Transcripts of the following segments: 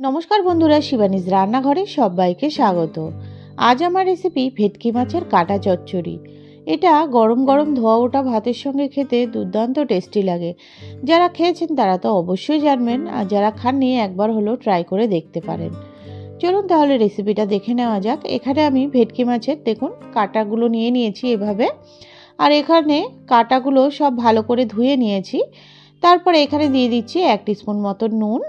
নমস্কার বন্ধুরা, শিবানীজ রান্নাঘরে সবাইকে স্বাগত। আজ আমার রেসিপি ভেটকি মাছের কাটা চচ্চড়ি। এটা গরম গরম ধোয়া ওঠা ভাতের সঙ্গে খেতে দুর্দান্ত টেস্টি লাগে। যারা খেয়েছেন তারা তো অবশ্যই জানবেন, আর যারা খাননি একবার হলেও ট্রাই করে দেখতে পারেন। চলুন তাহলে রেসিপিটা দেখে নেওয়া যাক। এখানে আমি ভেটকি মাছের, দেখুন, কাটাগুলো নিয়ে নিয়েছি এভাবে। আর এখানে কাটাগুলো সব ভালো করে ধুয়ে নিয়েছি। তারপরে এখানে দিয়ে দিচ্ছি এক স্পুন মতো নুন।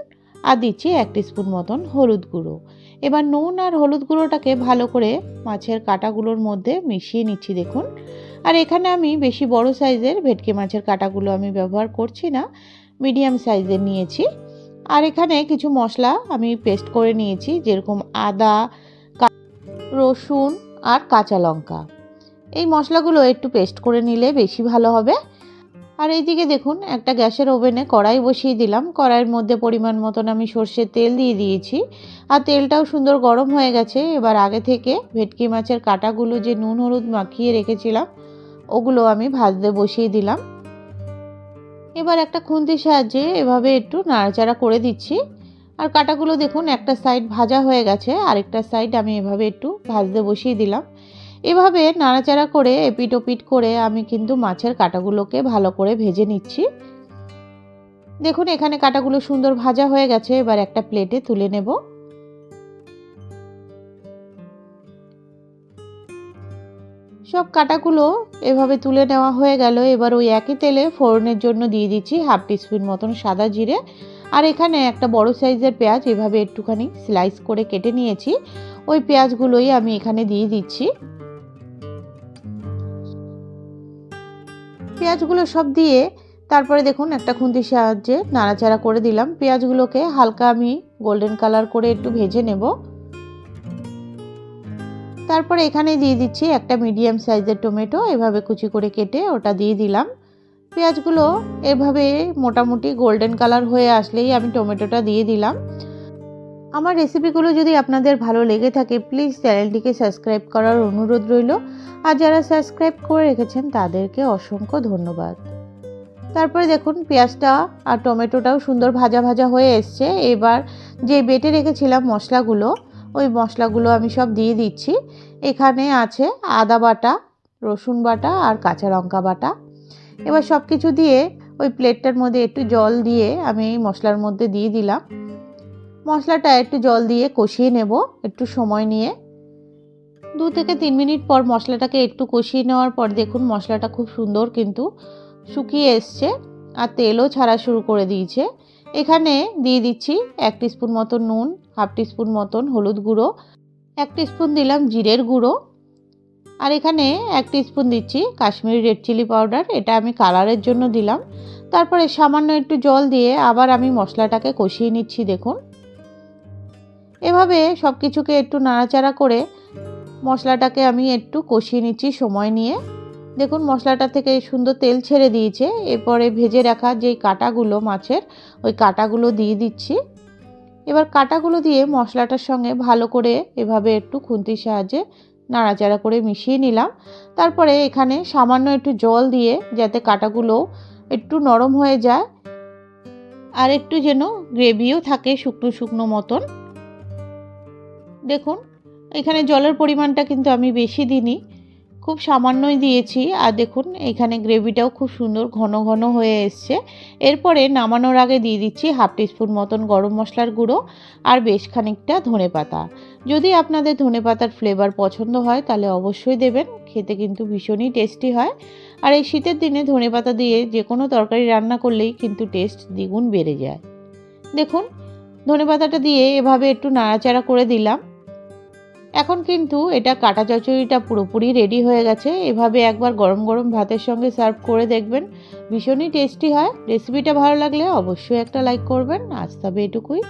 আর দিচ্ছি এক স্পুন মতন হলুদ গুঁড়ো। এবার নুন আর হলুদ গুঁড়োটাকে ভালো করে মাছের কাটাগুলোর মধ্যে মিশিয়ে নিচ্ছি দেখুন। আর এখানে আমি বেশি বড় সাইজের ভেটকি মাছের কাটাগুলো আমি ব্যবহার করছি না, মিডিয়াম সাইজের নিয়েছি। আর এখানে কিছু মশলা আমি পেস্ট করে নিয়েছি, যেরকম আদা রসুন আর কাঁচা লঙ্কা। এই মশলাগুলো একটু পেস্ট করে নিলে বেশি ভালো হবে। আর এইদিকে দেখুন, একটা গ্যাসের ওভেনে কড়াই বসিয়ে দিলাম। কড়াইয়ের মধ্যে পরিমাণ মতন আমি সর্ষের তেল দিয়ে দিয়েছি। আর তেলটাও সুন্দর গরম হয়ে গেছে। এবার আগে থেকে ভেটকি মাছের কাটাগুলো যে নুন হলুদ মাখিয়ে রেখেছিলাম, ওগুলো আমি ভাজতে বসিয়ে দিলাম। এবার একটা খুন্তির সাহায্যে এভাবে একটু নাড়াচাড়া করে দিচ্ছি। আর কাটাগুলো দেখুন, একটা সাইড ভাজা হয়ে গেছে। আরেকটা সাইড আমি এভাবে একটু ভাজতে বসিয়ে দিলাম। এভাবে নাড়াচাড়া করে এপিট ওপিট করে আমি কিন্তু মাছের কাটাগুলোকে ভালো করে ভেজে নিচ্ছি। দেখুন, এখানে কাটাগুলো সুন্দর ভাজা হয়ে গেছে, এবার একটা প্লেটে তুলে নেব। সব কাটাগুলো এভাবে তুলে নেওয়া হয়ে গেল। এবার ওই একই তেলে ফোড়নের জন্য দিয়ে দিচ্ছি হাফ টিস্পুন মতন সাদা জিরে। আর এখানে একটা বড় সাইজের পেঁয়াজ এভাবে একটুখানি স্লাইস করে কেটে নিয়েছি। ওই পেঁয়াজগুলোই আমি এখানে দিয়ে দিচ্ছি। পেঁয়াজগুলো সব দিয়ে তারপরে দেখুন একটা খুন্তির সাহায্যে নাড়াচাড়া করে দিলাম। পেঁয়াজগুলোকে হালকা আমি গোল্ডেন কালার করে একটু ভেজে নেব। তারপরে এখানে দিয়ে দিচ্ছি একটা মিডিয়াম সাইজের টমেটো, এভাবে কুচি করে কেটে ওটা দিয়ে দিলাম। পেঁয়াজগুলো এভাবে মোটামুটি গোল্ডেন কালার হয়ে আসলেই আমি টমেটোটা দিয়ে দিলাম। আমার রেসিপিগুলো যদি আপনাদের ভালো লেগে থাকে প্লিজ চ্যানেলটিকে সাবস্ক্রাইব করার অনুরোধ রইল। আর যারা সাবস্ক্রাইব করে রেখেছেন, তাদেরকে অসংখ্য ধন্যবাদ। তারপরে দেখুন, পেঁয়াজটা আর টমেটোটাও সুন্দর ভাজা ভাজা হয়ে এসছে। এবার যে বেটে রেখেছিলাম মশলাগুলো, ওই মশলাগুলো আমি সব দিয়ে দিচ্ছি। এখানে আছে আদা বাটা, রসুন বাটা আর কাঁচা লঙ্কা বাটা। এবার সব কিছু দিয়ে ওই প্লেটটার মধ্যে একটু জল দিয়ে আমি এই মশলার মধ্যে দিয়ে দিলাম। মশলাটা একটু জল দিয়ে কষিয়ে নেব, একটু সময় নিয়ে। দু থেকে তিন মিনিট পর মশলাটাকে একটু কষিয়ে নেওয়ার পর দেখুন মশলাটা খুব সুন্দর কিন্তু শুকিয়ে এসছে আর তেলও ছাড়া শুরু করে দিয়েছে। এখানে দিয়ে দিচ্ছি এক স্পুন মতন নুন, হাফ স্পুন মতন হলুদ গুঁড়ো, এক স্পুন দিলাম জিরের গুঁড়ো আর এখানে এক স্পুন দিচ্ছি কাশ্মীরি রেড চিলি পাউডার, এটা আমি কালারের জন্য দিলাম। তারপরে সামান্য একটু জল দিয়ে আবার আমি মশলাটাকে কষিয়ে নিচ্ছি দেখুন। এভাবে সব কিছুকে একটু নাড়াচাড়া করে মশলাটাকে আমি একটু কষিয়ে নিচ্ছি সময় নিয়ে। দেখুন, মশলাটা থেকে সুন্দর তেল ছেড়ে দিয়েছে। এরপরে ভেজে রাখা যেই কাটাগুলো মাছের, ওই কাটাগুলো দিয়ে দিচ্ছি। এবার কাটাগুলো দিয়ে মশলাটার সঙ্গে ভালো করে এভাবে একটু খুন্তির সাহায্যে নাড়াচাড়া করে মিশিয়ে নিলাম। তারপরে এখানে সামান্য একটু জল দিয়ে যাতে কাটাগুলো একটু নরম হয়ে যায় আর একটু যেন গ্রেভিও থাকে শুকনো শুকনো মতন। দেখুন, এখানে জলের পরিমাণটা কিন্তু আমি বেশি দিইনি। খুব সামান্যই দিয়েছি। আর দেখুন, এখানে গ্রেভিটাও খুব সুন্দর ঘন ঘন হয়ে এসছে। এরপরে নামানোর আগে দিয়ে দিচ্ছি হাফ টিস্পুন মতন গরম মশলার গুঁড়ো আর বেশ খানিকটা ধনে পাতা। যদি আপনাদের ধনে পাতার ফ্লেভার পছন্দ হয়, তাহলে অবশ্যই দেবেন। খেতে কিন্তু ভীষণই টেস্টি হয়। আর এই শীতের দিনে ধনে পাতা দিয়ে যে কোনো তরকারি রান্না করলেই কিন্তু টেস্ট দ্বিগুণ বেড়ে যায়। দেখুন, ধনে পাতাটা দিয়ে এভাবে একটু নাড়াচাড়া করে দিলাম। এখন কিন্তু এটা কাটা চচড়িটা পুরোপুরি রেডি হয়ে গেছে। এভাবে একবার গরম গরম ভাতের সঙ্গে সার্ভ করে দেখবেন। ভীষণই টেস্টি হয়। রেসিপিটা ভালো লাগলে অবশ্যই একটা লাইক করবেন। আজ তবে এটুকুই।